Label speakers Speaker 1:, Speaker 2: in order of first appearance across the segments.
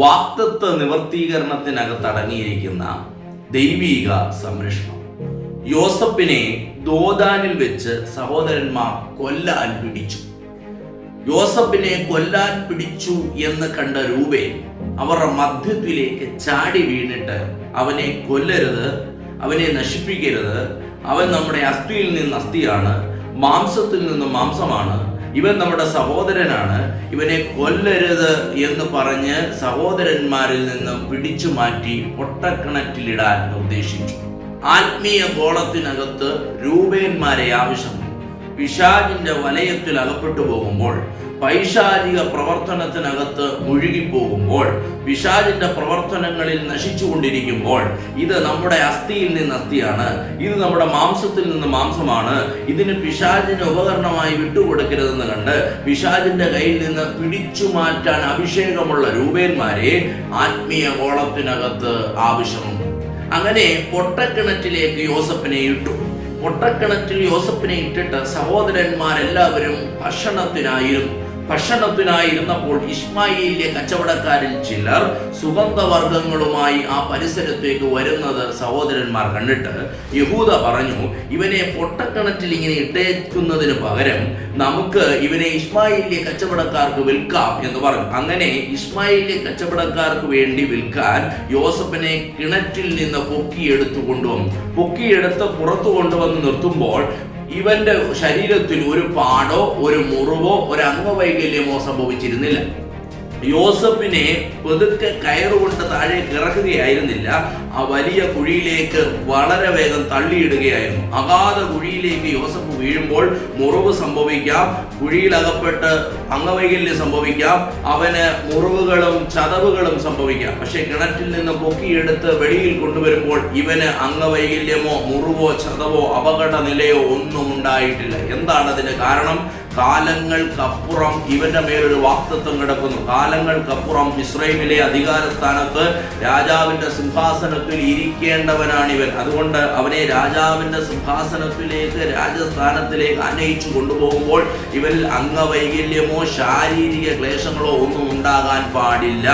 Speaker 1: വാക്തത്വ നിവർത്തീകരണത്തിനകത്ത് അടങ്ങിയിരിക്കുന്ന ദൈവീക സംരക്ഷണം. യോസഫിനെ ദോദാനിൽ വെച്ച് സഹോദരന്മാർ കൊല്ലാൻ പിടിച്ചു. യോസഫിനെ കൊല്ലാൻ പിടിച്ചു എന്ന് കണ്ട രൂപേ അവരുടെ മധ്യത്തിലേക്ക് ചാടി വീണിട്ട് അവനെ കൊല്ലരുത് അവനെ നശിപ്പിക്കരുത്. അവൻ നമ്മുടെ അസ്ഥിയിൽ നിന്ന് അസ്ഥിയാണ് മാംസത്തിൽ നിന്ന് മാംസമാണ് ഇവൻ നമ്മുടെ സഹോദരനാണ്. ഇവനെ കൊല്ലരുത് എന്ന് പറഞ്ഞ് സഹോദരന്മാരിൽ നിന്നും പിടിച്ചു മാറ്റി പൊട്ടക്കിണറ്റിലിടാൻ ഉദ്ദേശിച്ചു ആത്മീയ ഗോളത്തിനകത്ത് രൂപേന്മാരെ ആവശ്യമുണ്ട്. പിശാചിന്റെ വലയത്തിൽ അകപ്പെട്ടു പോകുമ്പോൾ പൈശാചിക പ്രവർത്തനത്തിനകത്ത് മുഴുകിപ്പോകുമ്പോൾ പിശാചിന്റെ പ്രവർത്തനങ്ങളിൽ നശിച്ചുകൊണ്ടിരിക്കുമ്പോൾ ഇത് നമ്മുടെ അസ്ഥിയിൽ നിന്ന് അസ്ഥിയാണ് ഇത് നമ്മുടെ മാംസത്തിൽ നിന്ന് മാംസമാണ് ഇതിന് പിശാചിന് ഉപകരണമായി വിട്ടുകൊടുക്കരുതെന്ന് കണ്ട് പിശാചിന്റെ കയ്യിൽ നിന്ന് പിടിച്ചു മാറ്റാൻ അഭിഷേകമുള്ള രൂപേന്മാരെ ആത്മീയ കോളത്തിനകത്ത് ആവശ്യമുണ്ട്. അങ്ങനെ പൊട്ടക്കിണറ്റിലേക്ക് യോസഫിനെ ഇട്ടു. പൊട്ടക്കിണറ്റിൽ യോസഫിനെ ഇട്ടിട്ട് സഹോദരന്മാരെല്ലാവരും ഭക്ഷണത്തിനായിരുന്നു. ഭക്ഷണത്തിനായിരുന്നപ്പോൾ ഇസ്മായിലിലെ കച്ചവടക്കാരിൽ ചിലർ സുഗന്ധവർഗങ്ങളുമായി ആ പരിസരത്തേക്ക് വരുന്നത് സഹോദരന്മാർ കണ്ടിട്ട് യഹൂദ പറഞ്ഞു ഇവനെ പൊട്ടക്കിണറ്റിൽ ഇങ്ങനെ ഇട്ടേക്കുന്നതിന് പകരം നമുക്ക് ഇവനെ ഇസ്മായിലിലെ കച്ചവടക്കാർക്ക് വിൽക്കാം എന്ന് പറഞ്ഞു. അങ്ങനെ ഇസ്മായിലിലെ കച്ചവടക്കാർക്ക് വേണ്ടി വിൽക്കാൻ യോസഫിനെ കിണറ്റിൽ നിന്ന് പൊക്കിയെടുത്തു കൊണ്ടുവന്നു പൊക്കിയെടുത്ത് പുറത്തു കൊണ്ടുവന്ന് നിർത്തുമ്പോൾ ഇവന്റെ ശരീരത്തിൽ ഒരു പാടോ ഒരു മുറിവോ ഒരു അംഗവൈകല്യമോ സംഭവിച്ചിരുന്നില്ല. യോസഫിനെ പതുക്കെ കയറുകൊണ്ട് താഴെ ഇറക്കുകയായിരുന്നില്ല. ആ വലിയ കുഴിയിലേക്ക് വളരെ വേഗം തള്ളിയിടുകയായിരുന്നു. അഗാധ കുഴിയിലേക്ക് യോസഫ് വീഴുമ്പോൾ മുറിവ് സംഭവിക്കാം. കുഴിയിൽ കുഴിയിലകപ്പെട്ട് അംഗവൈകല്യം സംഭവിക്കാം. അവന് മുറിവുകളും ചതവുകളും സംഭവിക്കാം. പക്ഷെ കിണറ്റിൽ നിന്ന് പൊക്കിയെടുത്ത് വെളിയിൽ കൊണ്ടുവരുമ്പോൾ ഇവന് അംഗവൈകല്യമോ മുറിവോ ചതവോ അപകട നിലയോ ഒന്നും ഉണ്ടായിട്ടില്ല. എന്താണ് അതിന് കാരണം? കാലങ്ങൾക്കപ്പുറം ഇവന്റെ മേലൊരു വാക്തത്വം കിടക്കുന്നു. കാലങ്ങൾക്കപ്പുറം ഇസ്രൈമിലെ അധികാര സ്ഥാനത്ത് രാജാവിന്റെ സിംഹാസനത്തിൽ ഇരിക്കേണ്ടവനാണ് ഇവൻ അതുകൊണ്ട് അവനെ രാജാവിന്റെ സിംഹാസനത്തിലേക്ക് രാജസ്ഥാനത്തിലേക്ക് അനയിച്ചു കൊണ്ടുപോകുമ്പോൾ ഇവൻ അംഗവൈകല്യമോ ശാരീരിക ക്ലേശങ്ങളോ ഒന്നും ഉണ്ടാകാൻ പാടില്ല.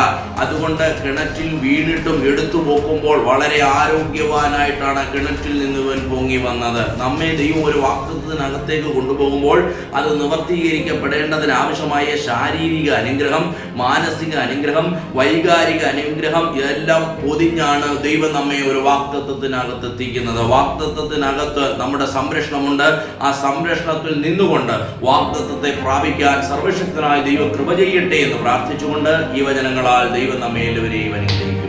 Speaker 1: അതുകൊണ്ട് കിണറ്റിൽ വീണിട്ടും എടുത്തു പോക്കുമ്പോൾ വളരെ ആരോഗ്യവാനായിട്ടാണ് കിണറ്റിൽ നിന്ന് ഇവൻ പൊങ്ങി വന്നത്. നമ്മെ ദൈവം ഒരു വാക്തത്വത്തിനകത്തേക്ക് കൊണ്ടുപോകുമ്പോൾ അത് നിവർത്തീകരിക്കപ്പെടേണ്ടതിന് ആവശ്യമായ ശാരീരിക അനുഗ്രഹം മാനസിക അനുഗ്രഹം വൈകാരിക അനുഗ്രഹം എല്ലാം പൊതിഞ്ഞാണ് ദൈവം നമ്മെ ഒരു വാക്തത്വത്തിനകത്ത് എത്തിക്കുന്നത് വാക്തത്വത്തിനകത്ത് നമ്മുടെ സംരക്ഷണമുണ്ട്. ആ സംരക്ഷണത്തിൽ നിന്നുകൊണ്ട് വാക്തത്വത്തെ പ്രാപിക്കാൻ സർവശക്തനായ ദൈവം കൃപ ചെയ്യട്ടെ എന്ന് പ്രാർത്ഥിച്ചുകൊണ്ട് ഈ വചനങ്ങളാൽ ദൈവം നമ്മെ എല്ലാവരെയും അനുഗ്രഹിക്കും